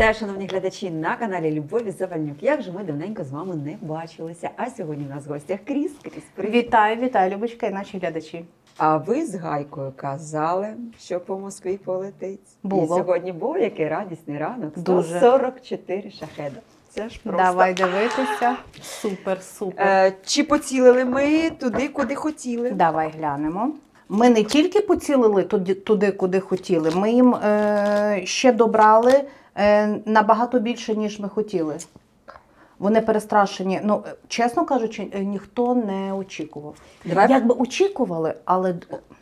Вітаю, шановні глядачі на каналі Любові Завальнюк. Як же ми давненько з вами не бачилися? А сьогодні в нас в гостях Кріс. Кріс, привіт. Вітаю, вітаю, Любочка і наші глядачі. А ви з Гайкою казали, що по Москві полетить. Було. І сьогодні був який радісний ранок. Дуже. 144 шахеда. Це ж просто. Давай дивитися. Супер, супер. Е, чи поцілили ми туди, куди хотіли? Давай глянемо. Ми не тільки поцілили туди, куди хотіли, ми їм е, ще добрали набагато більше, ніж ми хотіли. Вони перестрашені. Ну, е, чесно кажучи, е, ніхто не очікував. Давай Якби очікували, але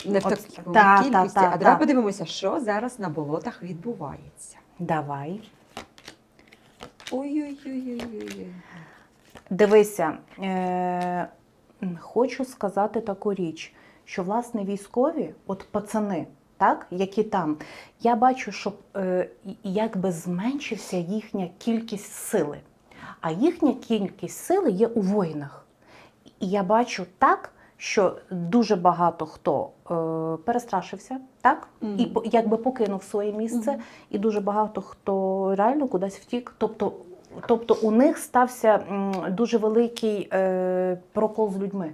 не в От, такій та, кількості. та, та, а давай та. подивимося, що зараз на болотах відбувається. давай. Ой-ой-ой. Дивися, е, хочу сказати таку річ, що власне військові, от пацани, так, які там, я бачу, що е, якби зменшився їхня кількість сили. А їхня кількість сили є у воїнах. І я бачу так, що дуже багато хто е, перестрашився, так? Мгм. І по- якби покинув своє місце, Мгм. і дуже багато хто реально кудись втік. Тобто, тобто у них стався м, дуже великий е, прокол з людьми.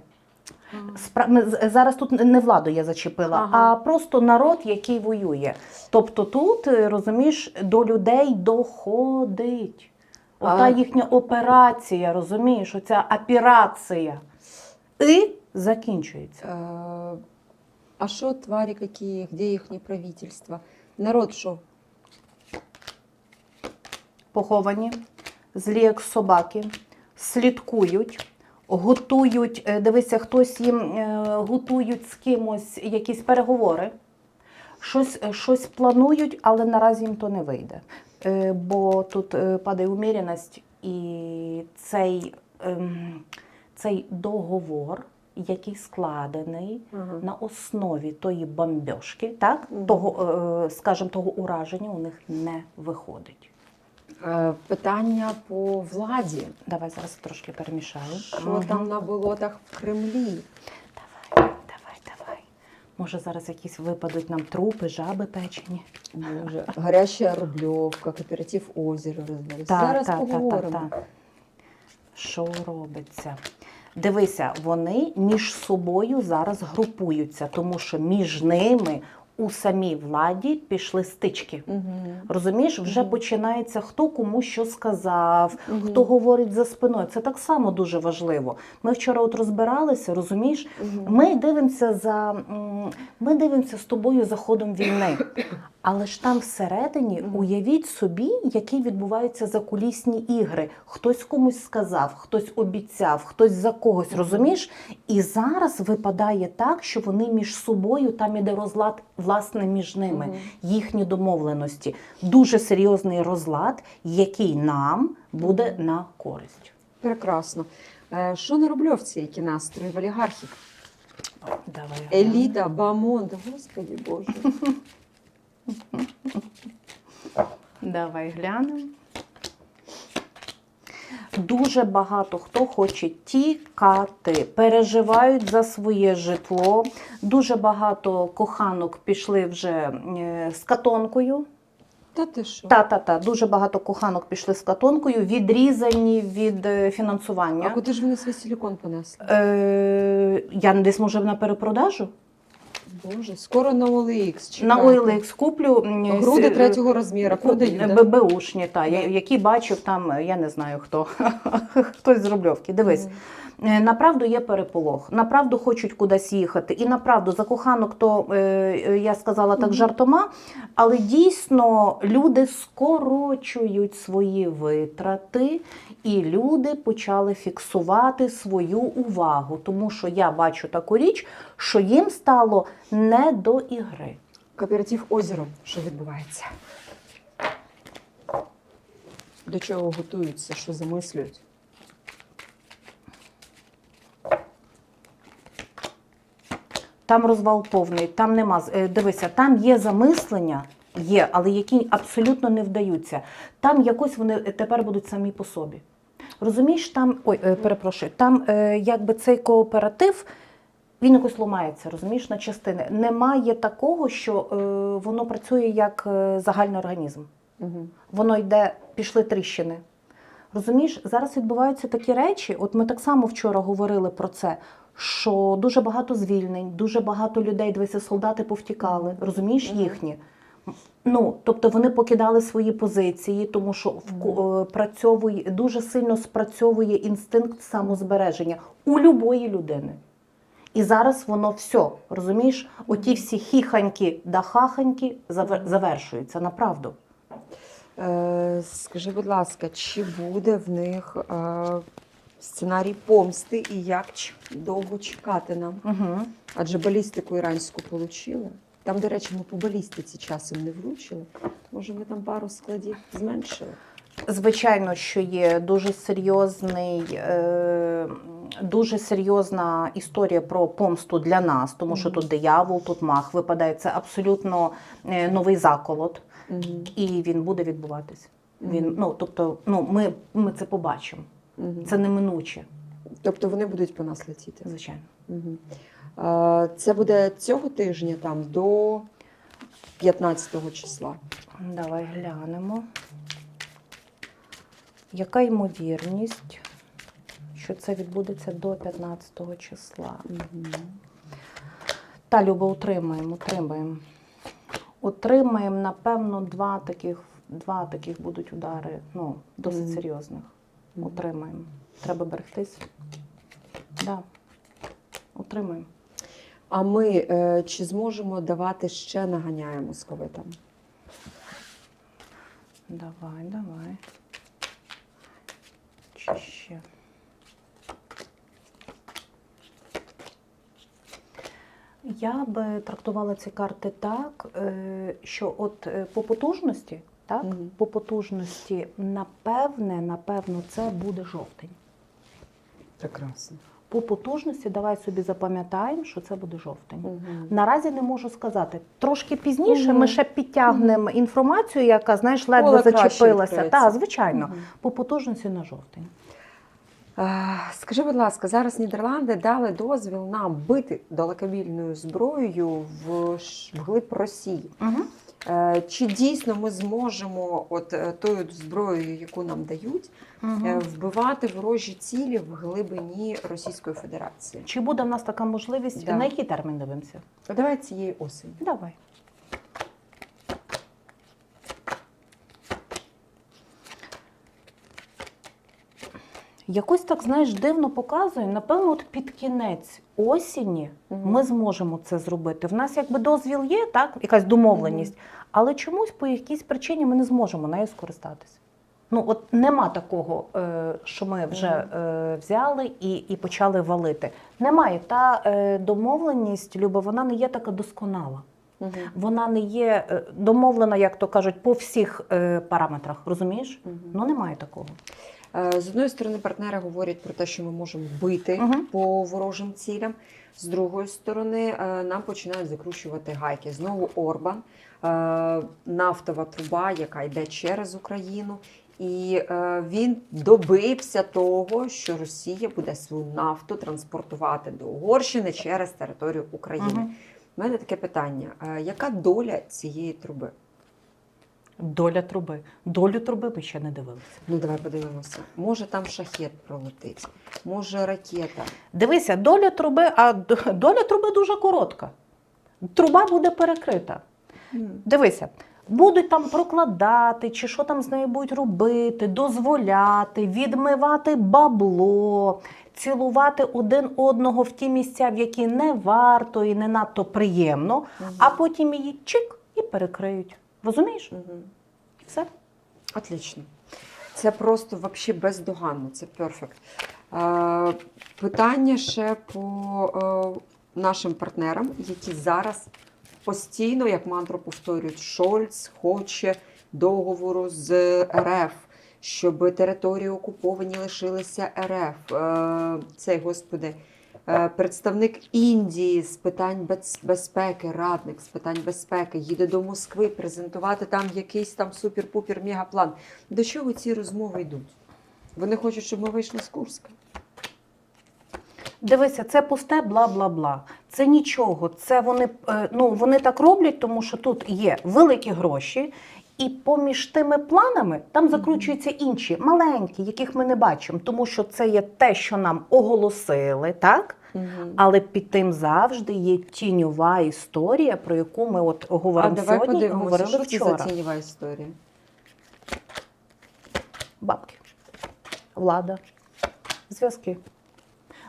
Спра... Ми зараз тут не владу я зачепила, Ага. а просто народ, який воює. Тобто тут, е, розумієш, до людей доходить. Ота А- їхня операція, розумієш, оця операція. І закінчується. Э, А що твари какие, где їхні правительства? Народ що? Поховані, злі як собаки, слідкують, готують. е, Дивися, хтось їм е, готують з кимось якісь переговори, щось, е, щось планують, але наразі їм то не вийде. Бо тут падає уміряність, і цей, ем, цей договор, який складений на основі тої бомбьошки, так, Мгм. того, е, скажімо, того ураження у них не виходить. Е, Питання по владі. Давай зараз трошки перемішаю. Що Мгм. там на болотах в Кремлі? Давай, давай, давай. Може, зараз якісь випадуть нам трупи, жаби печені. Боже, гаряча Рубльовка, кооператив озеро розвалився. Зараз поговоримо. Що робиться? Дивися, вони між собою зараз групуються, тому що між ними у самій владі пішли стички. Мгм. Розумієш, вже Мгм. починається хто кому що сказав, Мгм. хто говорить за спиною. Це так само дуже важливо. Ми вчора от розбиралися, розумієш? Мгм. Ми дивимося за ми дивимося з тобою за ходом війни. Але ж там всередині уявіть собі, які відбуваються закулісні ігри. Хтось комусь сказав, хтось обіцяв, хтось за когось, розумієш? І зараз випадає так, що вони між собою там іде розлад власне між ними, їхні домовленості. Дуже серйозний розлад, який нам буде на користь. Прекрасно. Е, Що на Рубльовці, які настрої в олігархів? Давай Еліта, бамонт, господи Боже. Давай глянемо. Дуже багато хто хоче тікати, переживають за своє житло. Дуже багато коханок пішли вже е, з катонкою. Та ти що? Та-та-та, дуже багато коханок пішли з катонкою, відрізані від е, А фінансування. куди ж вони свій силікон понесли? Е, я десь може на перепродажу. Боже, скоро на OLX. На чекайте. OLX куплю м, Груди с- третього розміру продають. да? ББУшні, та, я- які бачив там, е, я не знаю хто, хтось з Рубльовки. Дивись, Е, Направду є переполох, направду хочуть кудись їхати. І направду за коханок, то е, е, я сказала так жартома, але дійсно люди скорочують свої витрати, і люди почали фіксувати свою увагу. Тому що я бачу таку річ, що їм стало не до ігри. Кооператив озеро, що відбувається? До чого готуються, що замислюють? Там розвал повний, там нема. е, Дивися, там є замислення, є, але які абсолютно не вдаються. Там якось вони тепер будуть самі по собі. Розумієш, там, ой, е, перепрошую, там е, якби цей кооператив. Він якось ламається, розумієш, на частини. Немає такого, що е, воно працює як е, загальний організм. Угу. воно йде, пішли тріщини. Розумієш, зараз відбуваються такі речі. От ми так само вчора говорили про це. Що дуже багато звільнень, дуже багато людей, дивися, солдати повтікали, розумієш Мгм. їхні. Ну, тобто вони покидали свої позиції, тому що в ко- е, дуже сильно спрацьовує інстинкт самозбереження у любої людини. І зараз воно все, розумієш, оті всі хіханьки да хаханьки завершуються направду. Е, скажи, будь ласка, чи буде в них е, сценарій помсти і як довго чекати нам? Угу. Адже балістику іранську отримали. Там, до речі, ми по балістиці часом не влучили. Може, ми там пару складів зменшили. Звичайно, що є дуже серйозний, е, дуже серйозна історія про помсту для нас, тому що тут диявол, тут мах випадає. Це абсолютно е, новий заколот, і він буде відбуватись. Він, ну, тобто, ну, ми, ми це побачимо. Це неминуче, Тобто вони будуть по нас летіти. звичайно. Угу. Це буде цього тижня там до 15 числа. Давай глянемо. Яка ймовірність, що це відбудеться до 15 числа? Угу. Та Люба, утримаємо, утримаємо. Утримаємо, напевно, два таких, два таких будуть удари, ну, досить серйозних. Утримаємо. Треба берегтись. Да. Утримаємо. А ми е, чи зможемо давати ще наганяє московитам? Давай, давай. Чи ще? Я би трактувала ці карти так, е, що от е, по потужності, так, Мгм. по потужності, напевне, напевно, це буде жовтень. Прекрасно. По потужності давай собі запам'ятаємо, що це буде жовтень. Угу. Наразі не можу сказати. Трошки пізніше Мгм. ми ще підтягнемо інформацію, яка, знаєш, ледве Поле зачепилася. Так, звичайно, Мгм. по потужності на жовтень. Скажи, будь ласка, зараз Нідерланди дали дозвіл нам бити далекобільною зброєю в вглиб Росії. Угу. Е, Чи дійсно ми зможемо, от е, тою зброєю, яку нам дають, угу. вбивати ворожі цілі в глибині Російської Федерації? Чи буде в нас така можливість? Да. На який термін дивимося? Давай цієї осені. Давай. Якось так, знаєш, дивно показує. Напевно, от під кінець осені Мгм. ми зможемо це зробити. В нас якби дозвіл є, так, якась домовленість, але чомусь по якійсь причині ми не зможемо нею скористатися. Ну, от нема такого, е, що ми вже е, взяли і, і почали валити. Немає. Та е, домовленість, Люба, вона не є така досконала. Мгм. Вона не є домовлена, як то кажуть, по всіх параметрах. Розумієш? Мгм. Ну немає такого. Е, З одної сторони, партнери говорять про те, що ми можемо бити Мгм. по ворожим цілям. З другої сторони, е, нам починають закручувати гайки. Знову Орбан, е, нафтова труба, яка йде через Україну. І е, він добився того, що Росія буде свою нафту транспортувати до Угорщини через територію України. Мгм. У мене таке питання: е, яка доля цієї труби? Доля труби. Долю труби ми ще не дивилися. Ну, давай подивимося. Може, там шахет пролетить, може ракета. Дивися, доля труби, а доля труби дуже коротка. Труба буде перекрита. Дивися, будуть там прокладати, чи що там з нею будуть робити, дозволяти, відмивати бабло, цілувати один одного в ті місця, в які не варто і не надто приємно, Мгм. а потім її чик і перекриють. Розумієш? І все. Отлично. Це просто вообще бездоганно, це перфект. Е, питання ще по е, нашим партнерам, які зараз постійно, як мантру повторюють, Шольц хоче договору з РФ, щоб території окуповані лишилися РФ. Е, цей господи. Е, Представник Індії з питань без- безпеки, радник з питань безпеки, їде до Москви презентувати там якийсь там супер-пупер мегаплан. До чого ці розмови йдуть? Вони хочуть, щоб ми вийшли з Курська. Дивися, це пусте бла-бла-бла. Це нічого. Це вони, е, ну, вони так роблять, тому що тут є великі гроші, І поміж тими планами там закручуються інші, маленькі, яких ми не бачимо, тому що це є те, що нам оголосили, так? Мгм. Але під тим завжди є тіньова історія, про яку ми от А говоримо давай сьогодні говорили що це вчора. за тіньова історія. Бабки, влада, зв'язки.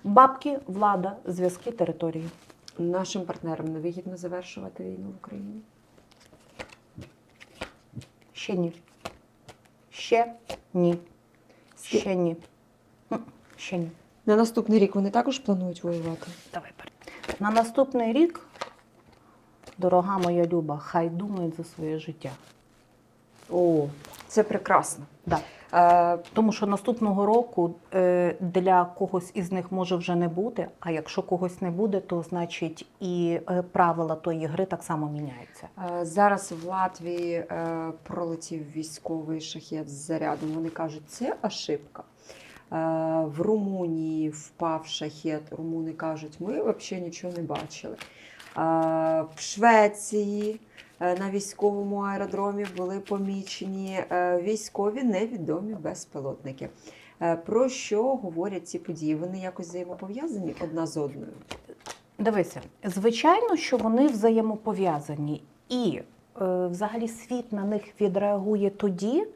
Бабки, влада, зв'язки, території. Нашим партнерам невигідно завершувати війну в Україні. Ще ні. Ще ні. Ще ні. Ще ні. На наступний рік вони також планують воювати. Давай На наступний рік, дорога моя Люба, хай думають за своє життя. О, це прекрасно. Да. Е, Тому що наступного року е, для когось із них може вже не бути. А якщо когось не буде, то значить і е, правила тої гри так само міняються. Зараз в Латвії пролетів військовий шахет з зарядом. Вони кажуть, це ошибка. В Румунії впав шахет. Румуни кажуть, ми взагалі нічого не бачили. В Швеції на військовому аеродромі були помічені е, військові невідомі безпілотники. Е, Про що говорять ці події? Вони якось взаємопов'язані одна з одною. Дивися, звичайно, що вони взаємопов'язані, і е, взагалі світ на них відреагує тоді.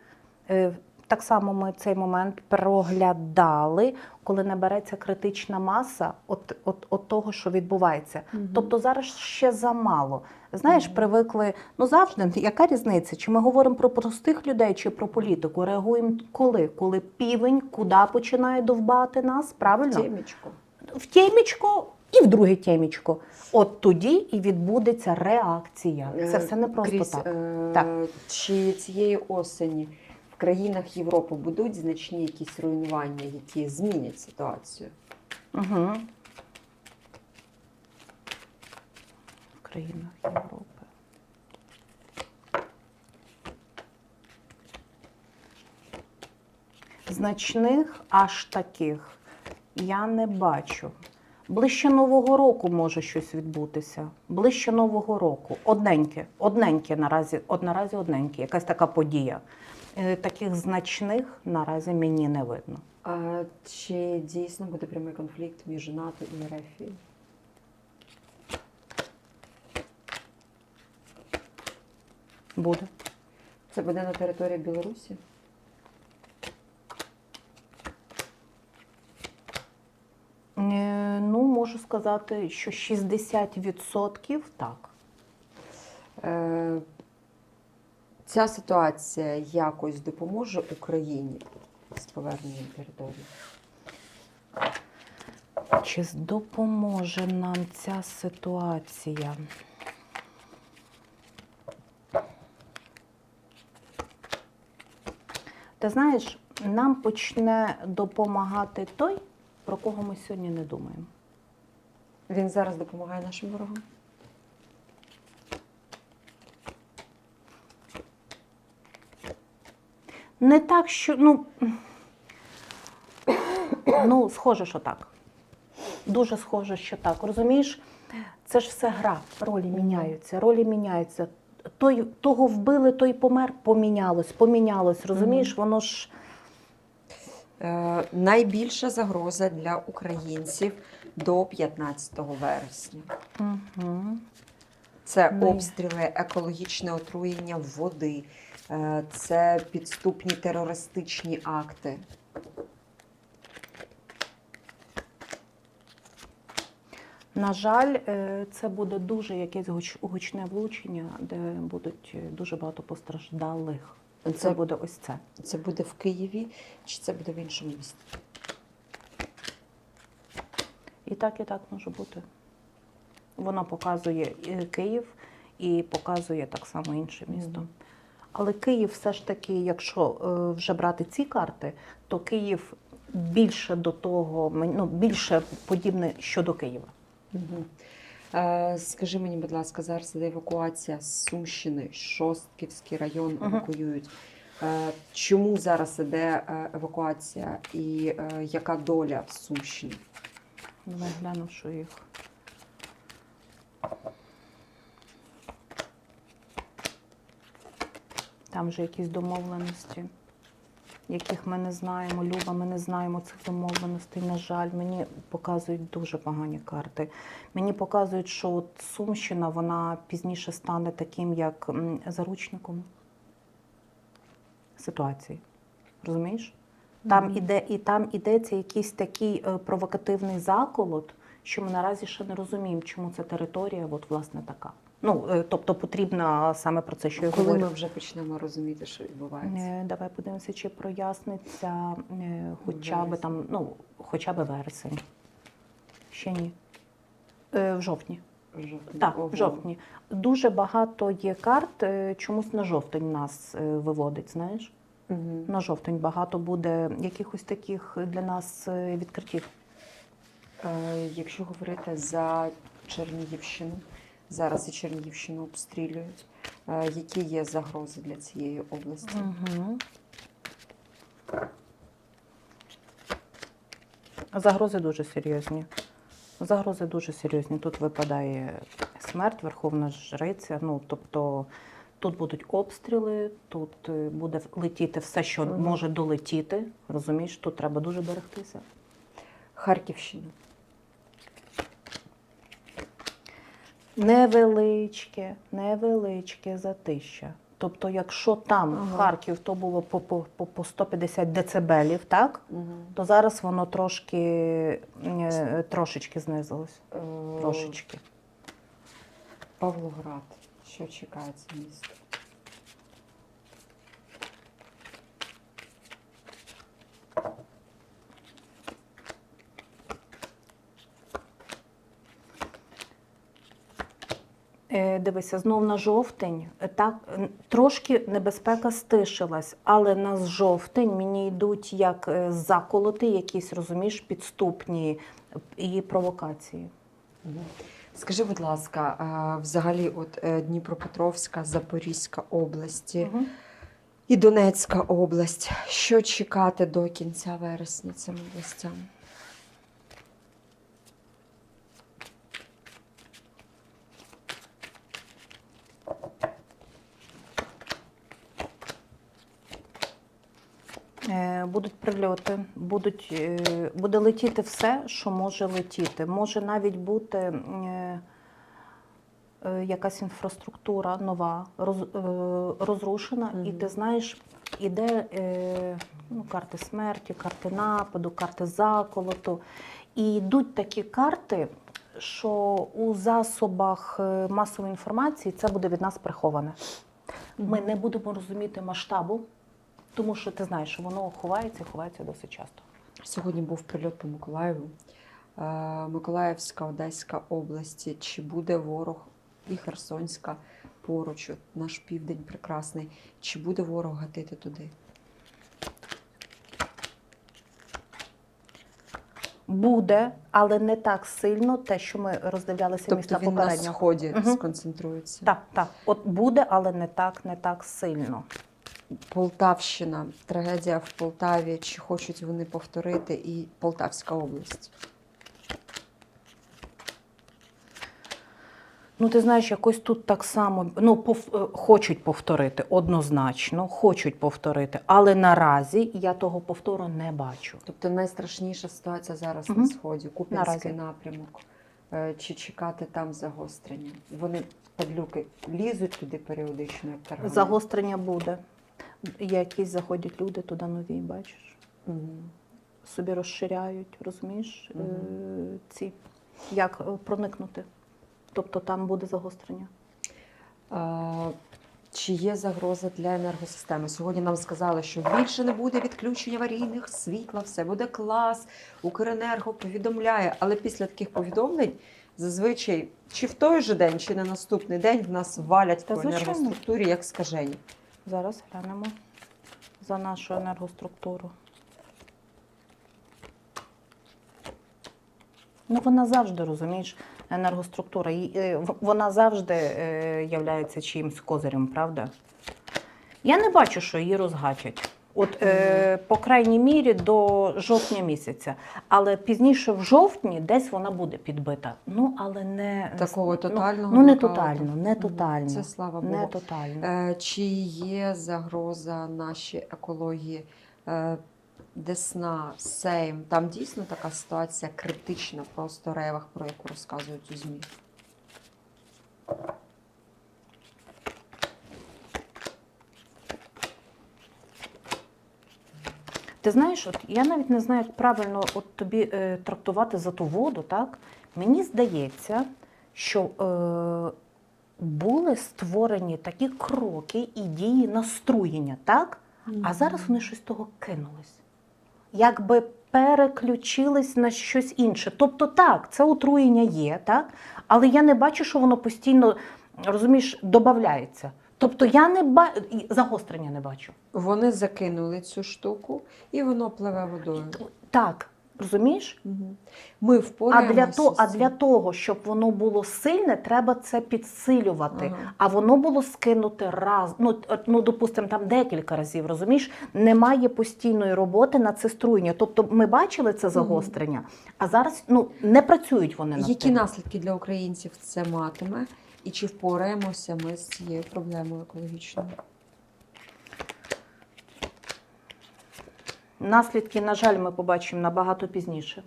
Е, так само ми цей момент проглядали, коли набереться критична маса от, от, от того, що відбувається. Тобто зараз ще замало. Знаєш, Мгм. привикли, ну завжди, яка різниця? Чи ми говоримо про простих людей, чи про політику? Реагуємо коли? Коли півень куди починає довбати нас, правильно? Темічко. в тємічко і в друге тємічко. От тоді і відбудеться реакція. Це все не просто Кріс, так. е, Так. Чи цієї осені в країнах Європи будуть значні якісь руйнування, які змінять ситуацію? Угу. В країнах Європи. Значних аж таких я не бачу. Ближче Нового року може щось відбутися. Ближче Нового року. Одненьке, одненьке наразі, од наразі одненьке, якась така подія. Е, Таких значних наразі мені не видно. А чи дійсно буде прямий конфлікт між НАТО і РФ? Буде. Це буде на території Білорусі? Е, Ну, можу сказати, що 60% так. Ця ситуація якось допоможе Україні з поверненням території? Чи допоможе нам ця ситуація? Ти знаєш, нам почне допомагати той, про кого ми сьогодні не думаємо. Він зараз допомагає нашим ворогам? Не так, що ну, ну схоже, що так. Дуже схоже, що так. Розумієш, це ж все гра. Ролі міняються, ролі міняються. Той, того вбили, той помер, помінялось, помінялось. Розумієш, воно ж Е, найбільша загроза для українців до 15 вересня. угу. Це обстріли, екологічне отруєння води, е, це підступні терористичні акти. на жаль, е, це буде дуже якесь гуч- гучне влучення, де будуть е, дуже багато постраждалих. Це, Це, буде ось це. це буде в Києві чи це буде в іншому місті? І так, і так може бути. Воно показує Київ і показує так само інше місто. Але Київ все ж таки, якщо е, вже брати ці карти, то Київ більше до того, ну, більше подібне щодо Києва. Угу. Е, скажи мені, будь ласка, зараз іде евакуація з Сумщини, Шостківський район евакуюють. Е, чому зараз іде е, евакуація і е, яка доля в Сумщині? Давай гляну, що їх. Там вже якісь домовленості, яких ми не знаємо. Люба, ми не знаємо цих домовленостей. На жаль, мені показують дуже погані карти. Мені показують, що от Сумщина вона пізніше стане таким, як заручником ситуації. Розумієш? Там Мгм. іде і там ідеться якийсь такий е, провокативний заколот, що ми наразі ще не розуміємо, чому ця територія, от власне така. Ну е, тобто потрібно саме про це, що я Коли говорю. ми вже почнемо розуміти, що відбувається. Е, Давай подивимося, чи проясниться е, хоча Вересень. там, ну, хоча б вересень. Ще ні. Е, В жовтні. Жовтні. Так, Ого. в жовтні. Дуже багато є карт, чомусь на жовтень нас виводить, знаєш? Мгм. На жовтень багато буде якихось таких для нас відкриттів. Е, Якщо говорити за Чернігівщину, зараз і Чернігівщину обстрілюють. Е, Які є загрози для цієї області? Угу. Загрози дуже серйозні. Загрози дуже серйозні. Тут випадає смерть, верховна жриця. Ну, тобто тут будуть обстріли, тут е, буде летіти все, що може долетіти. Розумієш, тут треба дуже берегтися. Харківщина. Невеличке, невеличке затища. Тобто, якщо там Ага. Харків то було по, по, по, по 150 децибелів, так? Угу. то зараз воно трошки е, трошечки знизилось. Трошечки. Павлоград. Що чекається місто? Дивися, знов на жовтень. Е, Так, трошки небезпека стишилась, але на жовтень мені йдуть як е, заколоти, якісь, розумієш, підступні і провокації. Скажи, будь ласка, взагалі, от е, Дніпропетровська, Запорізька області і Донецька область. Що чекати до кінця вересня цим областям? Е, Будуть прильоти, будуть, е, буде летіти все, що може летіти. Може навіть бути е, е, якась інфраструктура нова, роз, е, розрушена, і ти знаєш, іде ну, карти смерті, карти нападу, карти заколоту. І йдуть такі карти, що у засобах масової інформації це буде від нас приховане. Ми не будемо розуміти масштабу, тому що ти знаєш, що воно ховається і ховається досить часто. Сьогодні був прильот по Миколаєву. Е, Миколаївська, Одеська області. Чи буде ворог і Херсонська поруч, наш південь прекрасний. Чи буде ворог гатити туди? Буде, але не так сильно те, що ми роздивлялися Тобто міста він на попередньо. сході Мгм. сконцентрується. Так, так. От буде, але не так, не так сильно. Полтавщина, трагедія в Полтаві. Чи хочуть вони повторити і Полтавська область? Ну, ти знаєш, якось тут так само ну, пов, е, хочуть повторити, однозначно, хочуть повторити, але наразі я того повтору не бачу. Тобто найстрашніша ситуація зараз Мгм. на сході, Куп'янський напрямок. Е, Чи чекати там загострення? Вони падлюки лізуть туди періодично, як таргани? Загострення буде. Якісь заходять люди туди нові, бачиш? Мгм. Собі розширяють, розумієш, е, ці як е, проникнути. Тобто там буде загострення. А, Чи є загроза для енергосистеми? Сьогодні нам сказали, що більше не буде відключень аварійних світла, все буде клас. Укренерго повідомляє. Але після таких повідомлень зазвичай чи в той же день, чи на наступний день в нас валять Та, по енергоструктурі як скажені. Зараз глянемо за нашу енергоструктуру. Ну, вона завжди, розумієш, енергоструктура, е, вона завжди е, являється чиїмсь козирем, правда? Я не бачу, що її розгатять. От, е, по крайній мірі до жовтня місяця. Але пізніше в жовтні десь вона буде підбита. Ну, але не Такого ну, тотального Ну, не тотально, не тотально. Це слава Не Богу. тотально. Е, Чи є загроза нашій екології? Е, Десна, Сейм, там дійсно така ситуація критична по сторевах, про яку розказують у ЗМІ. Ти знаєш, от я навіть не знаю, як правильно от тобі е, трактувати за ту воду, так? Мені здається, що е, були створені такі кроки і дії наструєння, так? А зараз вони щось того кинулись. Якби переключились на щось інше. Тобто, так, це отруєння є, так? Але я не бачу, що воно постійно, розумієш, додається. Тобто я не ба... загострення не бачу. Вони закинули цю штуку і воно пливе водою. Так, розумієш? Ми А впораємося. для, то, а для того, щоб воно було сильне, треба це підсилювати. Ага. А воно було скинуте раз, ну, ну допустимо, там декілька разів, розумієш? Немає постійної роботи на це струєння. Тобто ми бачили це загострення, а зараз ну, не працюють вони над Які тим. наслідки для українців це матиме? І чи впораємося ми з цією проблемою екологічною? Наслідки, на жаль, ми побачимо набагато пізніше.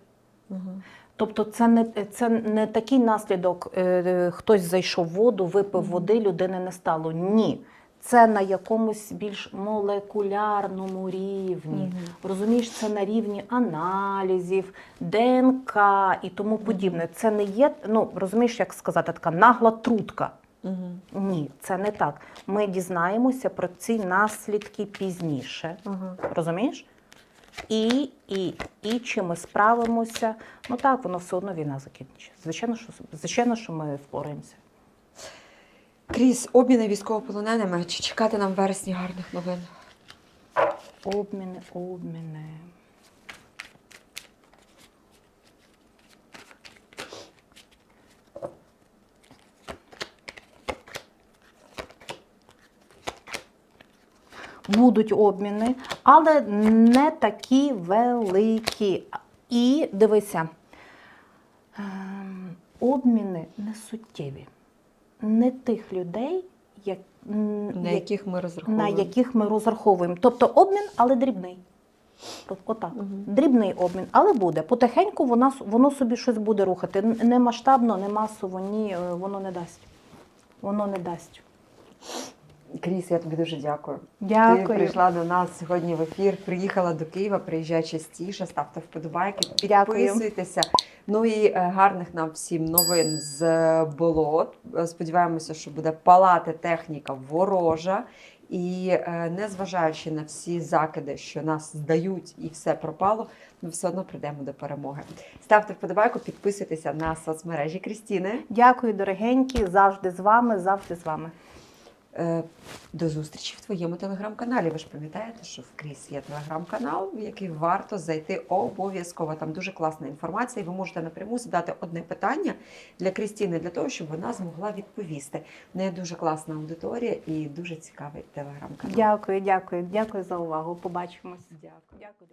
Угу. Тобто, це не, це не такий наслідок, е, е, хтось зайшов в воду, випив угу. води, людини не стало. Ні. Це на якомусь більш молекулярному рівні. Мгм. Розумієш, це на рівні аналізів, ДНК і тому подібне. Це не є, ну розумієш, як сказати, така нагла трутка. Мгм. Ні, це не так. Ми дізнаємося про ці наслідки пізніше. Ага. Розумієш? І, і, і чи ми справимося? Ну так, воно все одно війна закінчиться. Звичайно, що звичайно, що ми впораємося. Кріс, обміни військовополоненими. Чи чекати нам в вересні гарних новин? Обміни, обміни. Будуть обміни, але не такі великі. І дивися, ем, обміни не суттєві. Не тих людей, як, На як- яких ми на розраховуємо? яких ми розраховуємо. Тобто обмін, але дрібний. Отак. Мгм. Дрібний обмін, але буде. Потихеньку воно, воно собі щось буде рухати. Не масштабно, не масово, ні, е, воно не дасть. Воно не дасть. Кріс, я тобі дуже дякую. Ти прийшла до нас сьогодні в ефір, приїхала до Києва, приїжджай частіше, ставте вподобайки, Дякую. Ну і е, гарних нам всім новин з е, болот. Е, Сподіваємося, що буде палати техніка ворожа. І незважаючи на всі закиди, що нас здають і все пропало, ми все одно прийдемо до перемоги. Ставте вподобайку, підписуйтеся на соцмережі Крістіни. Дякую, дорогенькі. Завжди з вами, завжди з вами. Е, До зустрічі в твоєму телеграм-каналі. Ви ж пам'ятаєте, що в Кріс є телеграм-канал, в який варто зайти обов'язково. Там дуже класна інформація, і ви можете напряму задати одне питання для Крістіни, для того, щоб вона змогла відповісти. В неї дуже класна аудиторія і дуже цікавий телеграм-канал. Дякую, дякую, дякую за увагу. Побачимось. Дякую. Дякую.